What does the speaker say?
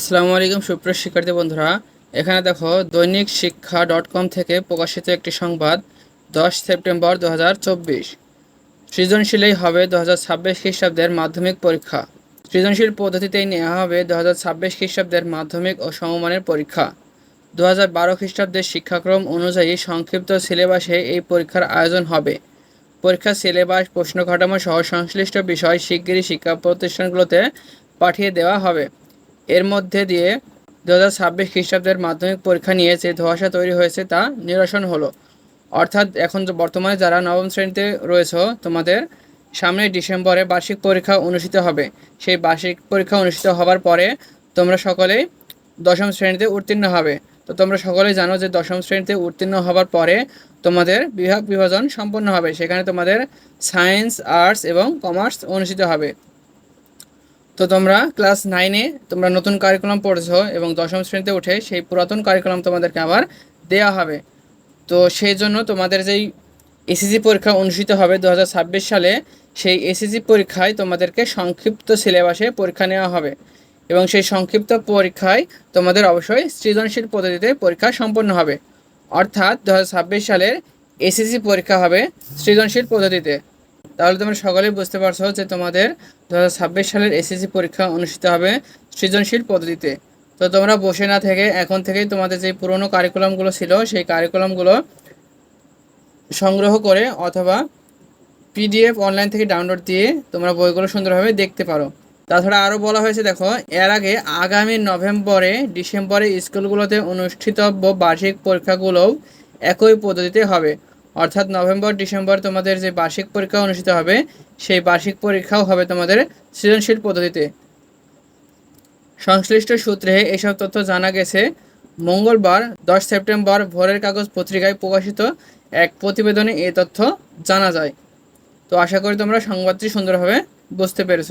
আসসালামু আলাইকুম, সুপ্রিয় শিক্ষার্থী বন্ধুরা। এখানে দেখো, দৈনিক শিক্ষা ডট কম থেকে প্রকাশিত একটি সংবাদ, দশ সেপ্টেম্বর দু হাজার চব্বিশ। সৃজনশীলেই হবে দু হাজার ছাব্বিশ খ্রিস্টাব্দের মাধ্যমিক পরীক্ষা। সৃজনশীল পদ্ধতিতেই নেওয়া হবে দু হাজার ছাব্বিশ খ্রিস্টাব্দের মাধ্যমিক ও সমমানের পরীক্ষা। দু হাজার বারো খ্রিস্টাব্দের শিক্ষাক্রম অনুযায়ী সংক্ষিপ্ত সিলেবাসে এই পরীক্ষার আয়োজন হবে। পরীক্ষার সিলেবাস, প্রশ্ন কাঠামো সহ সংশ্লিষ্ট বিষয় শিগগিরই শিক্ষা প্রতিষ্ঠানগুলোতে পাঠিয়ে দেওয়া হবে। এর মধ্যে দিয়ে দু হাজার ছাব্বিশ খ্রিস্টাব্দের মাধ্যমিক পরীক্ষা নিয়ে যে ধোঁয়াশা তৈরি হয়েছে তা নিরসন হলো। অর্থাৎ এখন বর্তমানে যারা নবম শ্রেণীতে রয়েছে, তোমাদের সামনে ডিসেম্বরে বার্ষিক পরীক্ষা অনুষ্ঠিত হবে। সেই বার্ষিক পরীক্ষা অনুষ্ঠিত হবার পরে তোমরা সকলেই দশম শ্রেণীতে উত্তীর্ণ হবে। তো তোমরা সকলেই জানো যে দশম শ্রেণীতে উত্তীর্ণ হবার পরে তোমাদের বিভাগ বিভাজন সম্পন্ন হবে। সেখানে তোমাদের সায়েন্স, আর্টস এবং কমার্স অনুষ্ঠিত হবে। তো তোমরা ক্লাস নাইনে তোমরা নতুন কারিকুলাম পড়েছো এবং দশম শ্রেণীতে উঠে সেই পুরাতন কারিকুলাম তোমাদেরকে আবার দেওয়া হবে। তো সেই জন্য তোমাদের যেই এসএসসি পরীক্ষা অনুষ্ঠিত হবে দু হাজার ছাব্বিশ সালে, সেই এসএসসি পরীক্ষায় তোমাদেরকে সংক্ষিপ্ত সিলেবাসে পরীক্ষা নেওয়া হবে এবং সেই সংক্ষিপ্ত পরীক্ষায় তোমাদের অবশ্যই সৃজনশীল পদ্ধতিতে পরীক্ষা সম্পন্ন হবে। অর্থাৎ দু হাজার ছাব্বিশ সালের এসএসসি পরীক্ষা হবে সৃজনশীল পদ্ধতিতে। তাহলে তোমরা সকলেই বুঝতে পারছ যে তোমাদের দু হাজার ছাব্বিশ সালের এসএসসি পরীক্ষা অনুষ্ঠিত হবে সৃজনশীল পদ্ধতিতে। তো তোমরা বসে না থেকে, এখন থেকেই তোমাদের যে পুরনো কারিকুলামগুলো ছিল, সেই কারিকুলামগুলো সংগ্রহ করে অথবা পিডিএফ অনলাইন থেকে ডাউনলোড দিয়ে তোমরা বইগুলো সুন্দরভাবে দেখতে পারো। তাছাড়া আরও বলা হয়েছে, দেখো, এর আগে আগামী নভেম্বরে, ডিসেম্বরে স্কুলগুলোতে অনুষ্ঠিতব্য বার্ষিক পরীক্ষাগুলোও একই পদ্ধতিতে হবে। অর্থাৎ নভেম্বর, ডিসেম্বর তোমাদের যে বার্ষিক পরীক্ষা অনুষ্ঠিত হবে, সেই বার্ষিক পরীক্ষাও হবে তোমাদের সৃজনশীল পদ্ধতিতে। সংশ্লিষ্ট সূত্রে এসব তথ্য জানা গেছে, মঙ্গলবার, দশ সেপ্টেম্বর ভোরের কাগজ পত্রিকায় প্রকাশিত এক প্রতিবেদনে এই তথ্য জানা যায়। তো আশা করি তোমরা সংবাদটি সুন্দরভাবে বুঝতে পেরেছ।